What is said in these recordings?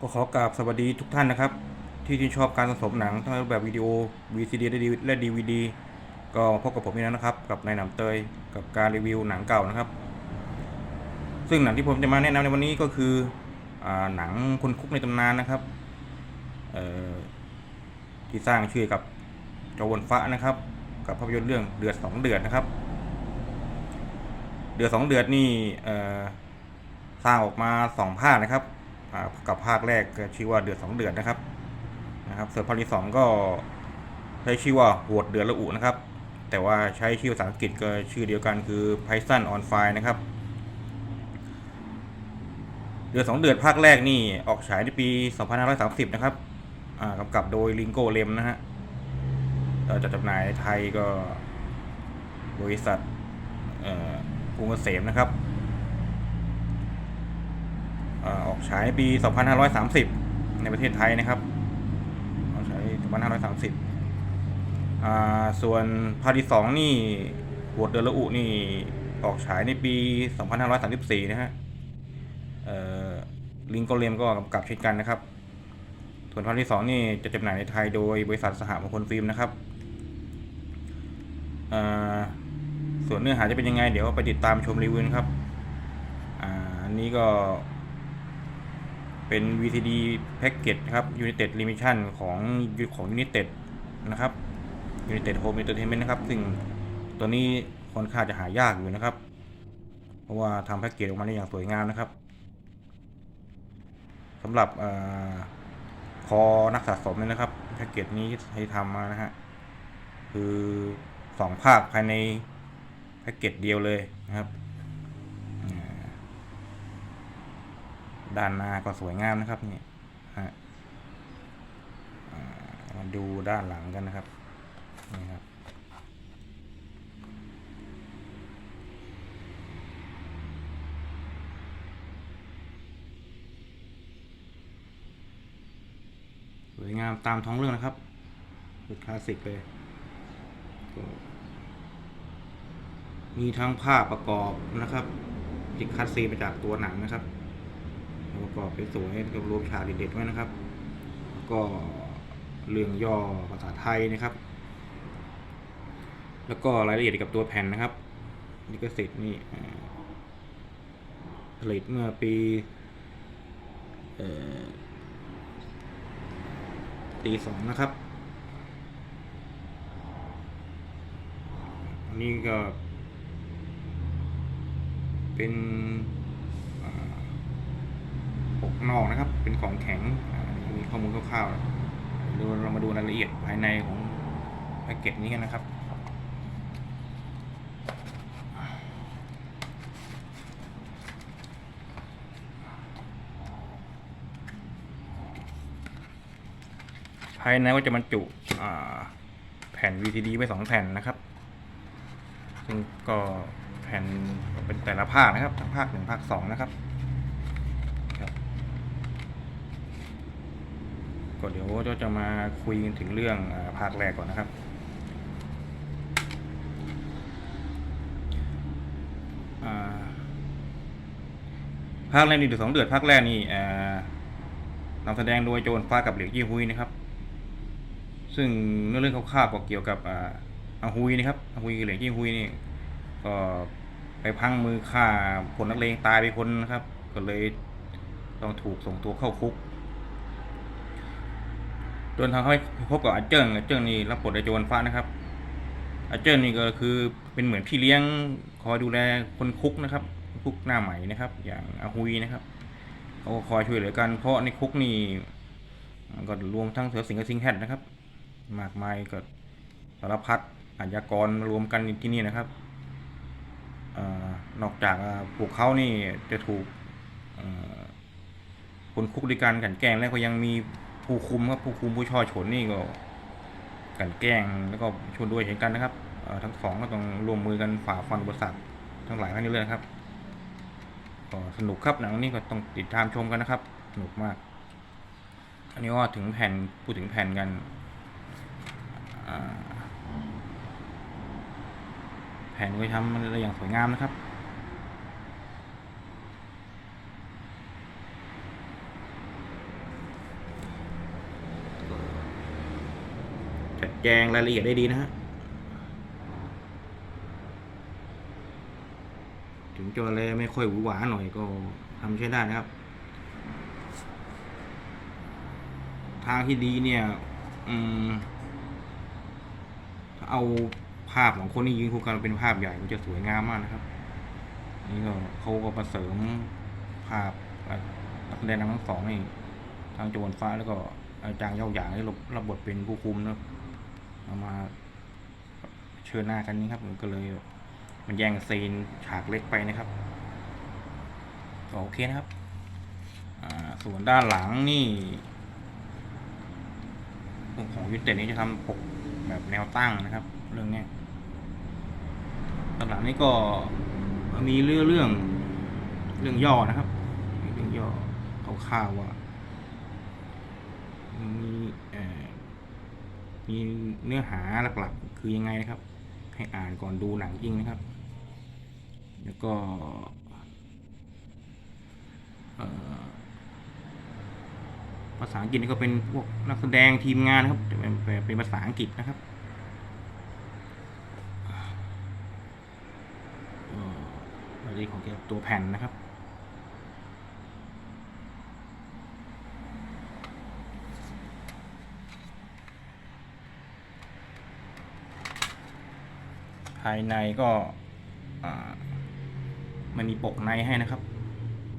ก็ขอกราบสวัสดีทุกท่านนะครับ ที่ชื่นชอบการสะสมหนังทั้งรูปแบบวิดีโอ VCD และ DVD ก็พบกับผมอีกแล้วนะครับ กับนายหนำเตยกับการรีวิวหนังเก่านะครับ ซึ่งหนังที่ผมจะมาแนะนำในวันนี้ก็คืออหนังคนคุกในตำนานนะครับที่สร้างชื่อกับจวนฟ้านะครับ กับภาพยนตร์เรื่องเดือดสองเดือดนะครับ เดือดสองเดือดนี่สร้างออกมาสองภาคนะครับ กับภาคแรกชื่อว่าเดือดสองเดือดนะครับนะครับส่วนภาคที่สองก็ใช้ชื่อว่าโหดเดือดละอุนะครับ แต่ว่าใช้ชื่อภาษาอังกฤษก็ชื่อเดียวกันคือ Python on Fire นะครับเดือดสองเดือดภาคแรกนี่ออกฉายในปี 2530 นะครับกำกับโดยลิงโกเลมนะฮะเอ่อจัดจำหน่ายไทยก็บริษัทกรุงเกษมนะครับ อ่าอกฉายปี 2530 ในประเทศไทยนะครับ ออกฉาย 2530อ่าส่วนภาคที่สองนี่หัวดเดือละอุนี่ออกฉายในปี 2534 นะฮะเอ่อลิงโกเลมก็กำกับเช่นกันนะครับ ส่วนภาคที่สองนี่จะจำหน่ายในไทยโดยบริษัทสหมงคลฟิล์มนะครับ ส่วนเนื้อหาจะเป็นยังไง เดี๋ยวไปติดตามชมรีวิวครับ อันนี้ก็ เป็น VCD Package นะครับ United Limitation ของของ United นะครับ United Home Entertainment นะครับ ซึ่งตัวนี้ค่อนข้างจะหายากอยู่นะครับ เพราะว่าทำแพ็กเกจออกมาได้อย่างสวยงามนะครับสำหรับออคอนักสะสมเนี่ยนะครับแพ็กเกจนี้ให้ทำมานะฮะคือสองภาคภายในแพ็กเกจเดียวเลยนะครับอ่า ด้านหน้าก็สวยงามนะครับนี่ฮะมาดูด้านหลังกันนะครับนี่ครับสวยงามตามท้องเรื่องนะครับเป็นคลาสสิกเลยมีทั้งภาพประกอบนะครับจิกคัดซีมาจากตัวหนังนะครับ ประกอบสวยๆกับรวมฉากเด็ดๆไว้นะครับ ก็เรื่องย่อภาษาไทยนะครับ แล้วก็รายละเอียดกับตัวแผ่นนะครับลิขสิทธิ์นี่ผลิตเมื่อปีตีสองนะครับนนี้ก็เป็น นอกนะครับ เป็นของแข็งมีข้อมูลคร่าวๆดูเรามาดูรายละเอียดภายในของแพ็กเกจนี้กันนะครับภายในก็จะบรรจุแผ่น VCD ไว้สองแผ่นนะครับซึ่งก็แผ่นเป็นแต่ละภาคนะครับ ภาคหนึ่งภาคสองนะครับ ก็เดี๋ยวเราจะมาคุยกันถึงเรื่องภาคแรกก่อนนะครับภาคแรกนี่เดือดสองเดือดภาคแรกนี่นำแสดงโดยโจนฟ้ากับเหลียวยี่ฮุยนะครับ ซึ่งเนื้อเรื่องคร่าวๆก็เกี่ยวกับอาอาฮุยนะครับอาฮุยเหลียวยี่ฮุยนี่ก็ไปพังมือฆ่าผลนักเลงตายไปคนนะครับ ก็เลยต้องถูกส่งตัวเข้าคุก จนทางเขาพบกับอาเจิ้งอาเจิ้งนี่รับบทโดยโจนฟ้านะครับอาเจิ้งนี่ก็คือเป็นเหมือนพี่เลี้ยงคอยดูแลคนคุกนะครับ คุกหน้าใหม่นะครับ อย่างอาฮุยนะครับเขาก็คอยช่วยเหลือกันเพราะในคุกนี่ก็รวมทั้งเสือสิงห์กับสิงห์แฮดนะครับ มากมายก็สารพัดอาชญากรรวมกันที่นี่นะครับอนอกจากพวกเขานี่จะถูกคนคุกด้วยกันกันแกล้งแล้วก็ยังมี ผู้คุมครับผู้คุมผู้ช่อฉนนี่ก็กันแกล้งแล้วก็ชวนด้วยเช่นกันนะครับทั้งสองก็ต้องร่วมมือกันฝ่าฟันอุปสรรคทั้งหลายทั้งนี้เลยครับก็สนุกครับหนังนี้ก็ต้องติดตามชมกันนะครับ สนุกมาก อันนี้ก็ถึงแผ่นพูดถึงแผ่นกันแผ่นก็ทำมันได้อย่างสวยงามนะครับ ค แจงรายละเอียดได้ดีนะฮะ ถึงจอแลไม่ค่อยหวือหวาหน่อยก็ทำใช้ได้นะครับ ทางที่ดีเนี่ย อืมเอาภาพของคนที่ยืนคู่กันเป็นภาพใหญ่มันจะสวยงามมากนะครับ นี่ก็เขาก็มาเสริมภาพนักแสดงทั้งสองนี่ทางโจวนฟ้าแล้วก็อาจารย์เย้าหยางที่รับบทเป็นผู้คุมนะครับ เอามาเชิญหน้ากันนี้ครับมันก็เลย มันแย่งซีนฉากเล็กไปนะครับโอเคนะครับส่วนด้านหลังนี่ของยูเต็ดนี้จะทำปกแบบแนวตั้งนะครับ เรื่องเนี้ยด้านหลังนี้ก็มีเรื่องเรื่องเรื่องย่อนะครับ เรื่องย่อคร่าวๆว่ามีเอ่อ มีเนื้อหาหลักๆ คือยังไงนะครับ ให้อ่านก่อนดูหนังจริงนะครับ แล้วก็ภาษาอังกฤษนี่ก็เป็นพวกนักแสดงทีมงานนะครับเป็นเป็นเป็นภาษาอังกฤษนะครับอ่อรายละเอียดของเกี่ยวกับตัวแผ่นนะครับ ภายในก็มันมีปกในให้นะครับ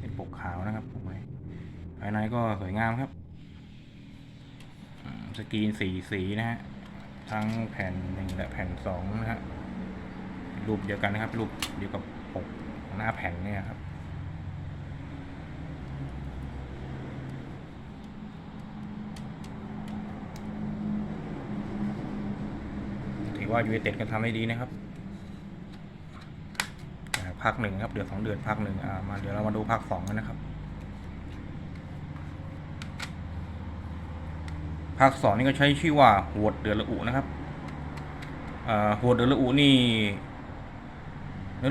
เป็นปกขาวนะครับปกในภายในก็สวยงามครับสกรีนสีสีนะฮะทั้งแผ่นหนึ่งและแผ่นสองนะฮะรูปเดียวกันนะครับรูปเดียวกับปกหน้าแผ่นเนี่ยครับถือว่ายูเอเต็ดก็ทำได้ดีนะครับ อ่าภาคหนึ่งครับ เดือนสองเดือนภาคหนึ่งอ่ามาเดี๋ยวเรามาดูภาคสองกันนะครับภาคสองนี่ก็ใช้ชื่อว่าหวดเดือดละอุนะครับหวดเดือดละอุนี่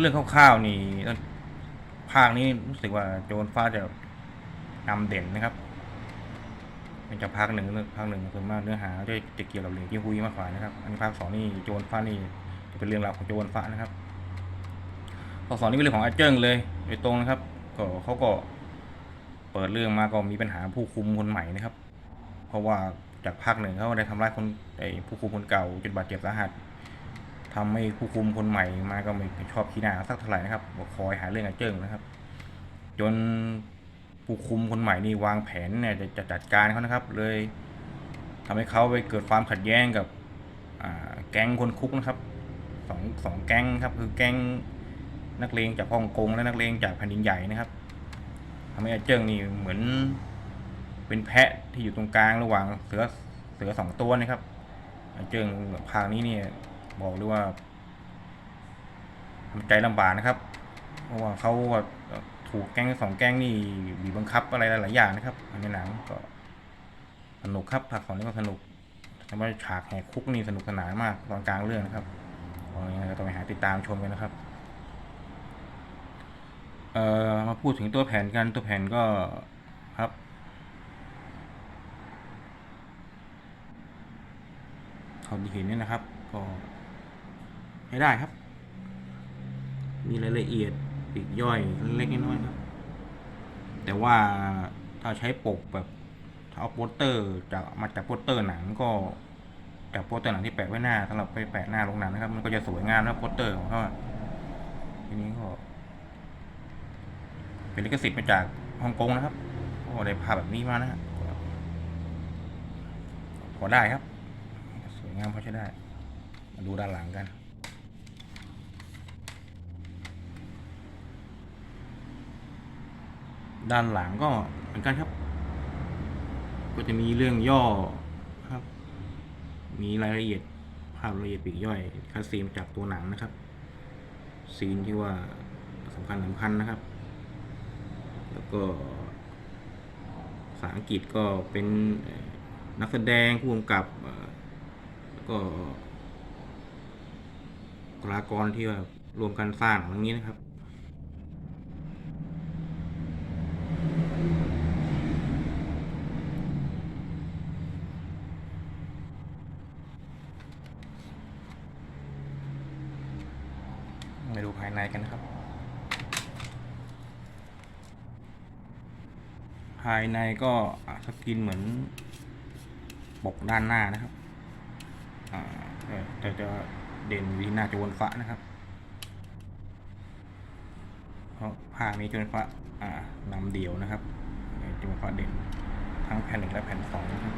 เรื่องคร่าวๆนี่ภาคนี้รู้สึกว่าโจนฟ้าจะนำเด่นนะครับเป็นจากภาคหนึ่งภาคหนึ่งส่วนมากเนื้อหาจะจะเกี่ยวกับเหรียญที่ฮุยมากกว่านะครับ อันนี้ภาคสองนี่โจรฟ้านี่จะเป็นเรื่องราวของโจรฟ้านะครับ ภาคสองนี่เป็นเรื่องของอาเจิ้งเลยโดยตรงนะครับ ก็เขาก็เปิดเรื่องมาก็มีปัญหาผู้คุมคนใหม่นะครับ เพราะว่าจากภาคหนึ่งเขาได้ทำร้ายคนไอ้ผู้คุมคนเก่าจนบาดเจ็บสาหัสทำให้ผู้คุมคนใหม่มาก็ไม่ชอบขี้หน้าสักเท่าไหร่นะครับบอกคอยหาเรื่องอาเจิ้งนะครับ จนผู้คุมคนใหม่นี่วางแผนเนี่ยจะจ,จัดการเขานะครับ เลยทำให้เขาไปเกิดความขัดแย้งกับแก๊งคนคุกนะครับสองสองแก๊งครับคือแก๊ง นักเลงจากฮ่องกงและนักเลงจากแผ่นดินใหญ่นะครับทำให้อาเจิ้งนี่เหมือน เป็นแพะที่อยู่ตรงกลางระหว่างเสือเสือสองตัวนะครับอาเจิ้งภาคนี้เนี่ยบอกเลยว่าทำใจลำบากนะครับ เพราะว่าเขาถูกแก๊งสองแก๊งนี่บีบบังคับอะไรหลายอย่างนะครับในหนังก็สนุกครับภาคสองนี่ก็สนุกแต่ว่าฉากแหกคุกนี่สนุกสนานมากตอนกลางเรื่องนะครับยังไงก็ต้องไปหาติดตามชมกันนะครับ เอ่อมาพูดถึงตัวแผ่นกันตัวแผ่นก็ครับ เขาที่เห็นเนี่ยนะครับ ก็ให้ได้ครับ มีรายละเอียดปีกย่อยเล็กน้อยครับ แต่ว่าถ้าใช้ปกแบบถ้าเอาโปสเตอร์จากมาจากโปสเตอร์หนังก็จากโปสเตอร์หนังที่แปะไว้หน้าสำหรับไปแปะหน้าโรงหนังนะครับ มันก็จะสวยงามนะโปสเตอร์ของเขาทีนี้ก็ เป็นลิขสิทธิ์มาจากฮ่องกงนะครับก็ได้ภาพแบบนี้มานะฮะพอได้ครับ สวยงามพอใช้ได้ มาดูด้านหลังกันด้านหลังก็เหมือนกันครับ ก็จะมีเรื่องย่อครับ มีรายละเอียดภาพรายละเอียดปีกย่อยคัดซีนมจากตัวหนังนะครับ ซีนที่ว่าสำคัญสำคัญนะครับ แล้วก็ภาษาอังกฤษก็เป็นนักแสดงผู้กำกับแล้วก็กลากรที่ว่ารวมกันสร้างอย่างนี้นะครับไปดูภายในกันนะครับายในก็สกรีนเหมือนปกด้านหน้านะครับแต่จะเด่นอยู่ที่หน้าโจนฟ้านะครับเพราะผ้ามีโจนฟ้านำเดี่ยวนะครับโจนฟ้าเด่นทั้งแผ่นหนึ่งและแผ่นสองนะครับ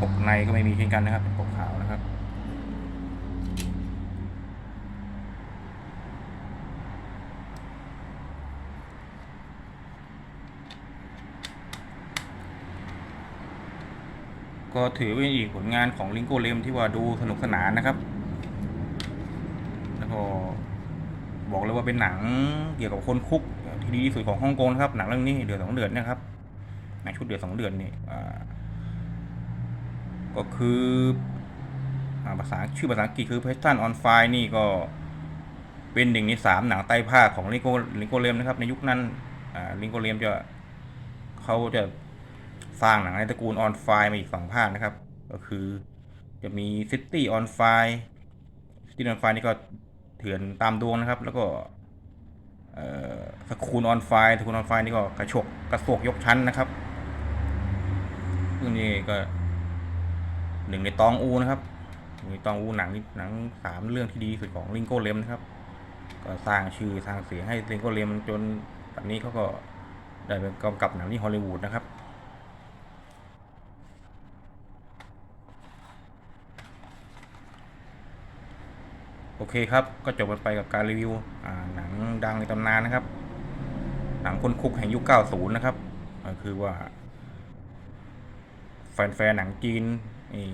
ปกในก็ไม่มีเช่นกันนะครับเป็นปกขาวนะครับ ก็ถือเป็นอีกผลงานของลิงโกเลมที่ว่าดูสนุกสนานนะครับ แล้วก็บอกเลยว่าเป็นหนังเกี่ยวกับคนคุกที่ดีที่สุดของฮ่องกงนะครับ หนังเรื่องนี้เดือดสองเดือนนะครับในชุดเดือดสองเดือนนี่ก็คือภาษาชื่อภาษาอังกฤษคือ Preston on Fire นี่ก็เป็นหนึ่งในสามหนังไต้ภาคของลิงโกลิงโกเลมนะครับ ในยุคนั้นลิงโกเลมจะเขาจะ สร้างหนังในตระกูล On Fire มาอีกสองภาคนะครับ ก็คือจะมี City on Fire City on Fire นี่ก็เถื่อนตามดวงนะครับ แล้วก็เอ่อสกูล on Fire สกูล on Fire นี่ก็กระชกกระโศกยกชั้นนะครับซึ่งนี่ก็หนึ่งในตองอูนะครับหนึ่งในตองอูหนังนี่หนังสามเรื่องที่ดีสุดของลิงโกเลมนะครับ ก็สร้างชื่อสร้างเสียงให้ลิงโกเลมจนแบบนี้เขาก็ได้เป็นกำกับหนังที่ฮอลลีวูดนะครับ เคครับ ก็จบกันไปกับการรีวิวหนังดังในตำนานนะครับ หนังคนคุกแห่งยุค 90 นะครับก็คือว่า แฟนๆหนังจีนนี่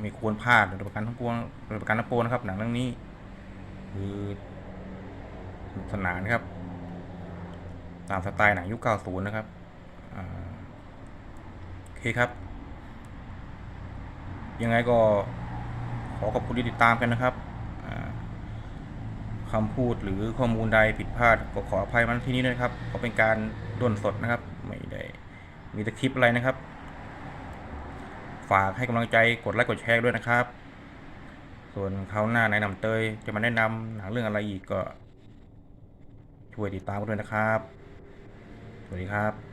ไม่ควรพลาดโดยประการทั้งปวงโดยประการทั้งปวงนะครับ หนังเรื่องนี้ คือสนุกสนานครับ ตามสไตล์หนังยุค 90 นะครับโอเคครับ ยังไงก็ขอขอบคุณที่ติดตามกันนะครับ คำพูดหรือข้อมูลใดผิดพลาดก็ขออภัยมาณที่นี้ด้วยนะครับเพราะเป็นการด้นสดนะครับ ไม่ได้มีสคริปอะไรนะครับ ฝากให้กำลังใจกดไลค์กดแชร์ด้วยนะครับ ส่วนเขาวหน้าในายนำเตยจะมาแนะนำหนังเรื่องอะไรอีกก็ ช่วยติดตามกันด้วยนะครับ สวัสดีครับ